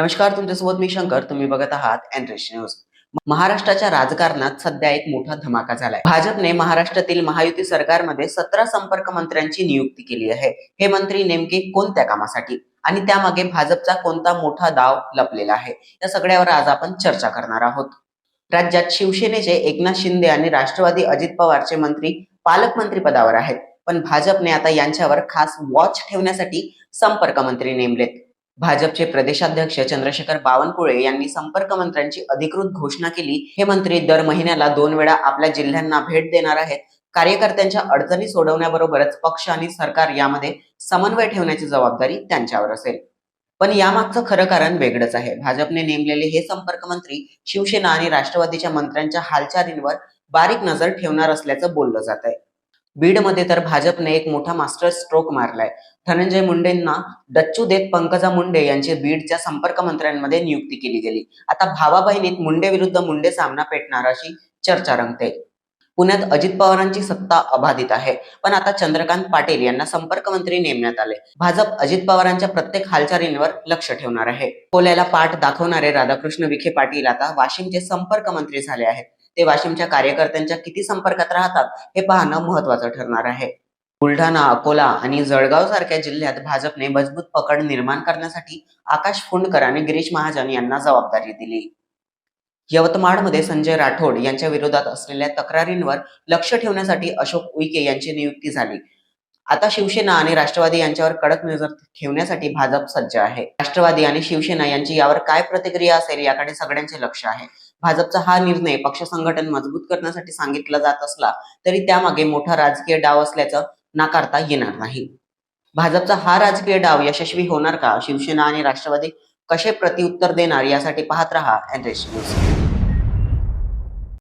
नमस्कार तुमच्यासोबत मी शंकर. तुम्ही बघत आहात एनरेश न्यूज महाराष्ट्राच्या राजकारणात सध्या एक मोठा धमाका झालाय. भाजपने महाराष्ट्रातील महायुती सरकारमध्ये सतरा संपर्क मंत्र्यांची नियुक्ती केली आहे. हे मंत्री नेमके कोणत्या कामासाठी? आणि त्यामागे भाजपचा कोणता मोठा दाव लपलेला आहे? या सगळ्यावर आज आपण चर्चा करणार आहोत. राज्यात शिवसेनेचे एकनाथ शिंदे आणि राष्ट्रवादी अजित पवारचे मंत्री पालकमंत्री पदावर आहेत. पण भाजपने आता यांच्यावर खास वॉच ठेवण्यासाठी संपर्क मंत्री नेमलेत. भाजपचे प्रदेशाध्यक्ष चंद्रशेखर बावनकुळे यांनी संपर्क मंत्र्यांची अधिकृत घोषणा केली. हे मंत्री दर महिन्याला दोन वेळा आपल्या जिल्ह्यांना भेट देणार आहेत. कार्यकर्त्यांच्या अडचणी सोडवण्याबरोबरच पक्ष आणि सरकार यामध्ये समन्वय ठेवण्याची जबाबदारी त्यांच्यावर असेल. पण यामागचं खरं कारण वेगळंच आहे. भाजपने नेमलेले हे संपर्क मंत्री शिवसेना आणि राष्ट्रवादीच्या मंत्र्यांच्या हालचालींवर बारीक नजर ठेवणार असल्याचं बोललं जात आहे बीडमध्ये तर भाजपने एक मोठा मास्टर स्ट्रोक मारलाय. धनंजय मुंडेंना डच्चू देत पंकजा मुंडे यांची बीडच्या संपर्क मंत्र्यांमध्ये नियुक्ती केली गेली. आता भावा बहिणीत मुंडे विरुद्ध मुंडे सामना पेटणार अशी चर्चा रंगते. पुण्यात अजित पवारांची सत्ता अबाधित आहे. पण आता चंद्रकांत पाटील यांना संपर्क मंत्री नेमण्यात आले. भाजप अजित पवारांच्या प्रत्येक हालचालींवर लक्ष ठेवणार आहे. कोल्याला पाठ दाखवणारे राधाकृष्ण विखे पाटील आता वाशिमचे संपर्क मंत्री झाले आहेत. ते वाशिमच्या कार्यकर्त्यांच्या किती संपर्कात राहतात हे पाहणं महत्वाचं ठरणार आहे. बुलढाणा अकोला आणि जळगाव सारख्या जिल्ह्यात भाजपने मजबूत पकड निर्माण करण्यासाठी आकाश फुंडकर आणि गिरीश महाजन यांना जबाबदारी दिली. यवतमाळमध्ये संजय राठोड यांच्या विरोधात असलेल्या तक्रारींवर लक्ष ठेवण्यासाठी अशोक उईके यांची नियुक्ती झाली. आता शिवसेना आणि राष्ट्रवादी यांच्यावर कडक नजर ठेवण्यासाठी भाजप सज्ज आहे. राष्ट्रवादी आणि शिवसेना यांची यावर काय प्रतिक्रिया असेल याकडे सगळ्यांचे लक्ष आहे. भाजपचा हा निर्णय पक्ष संघटन मजबूत करण्यासाठी सांगितला जात असला तरी त्यामागे मोठा राजकीय डाव असल्याचं नाकारता येणार नाही. भाजपचा हा राजकीय डाव यशस्वी होणार का? शिवसेना आणि राष्ट्रवादी कसे प्रतिउत्तर देणार? यासाठी पाहत रहा न्यूज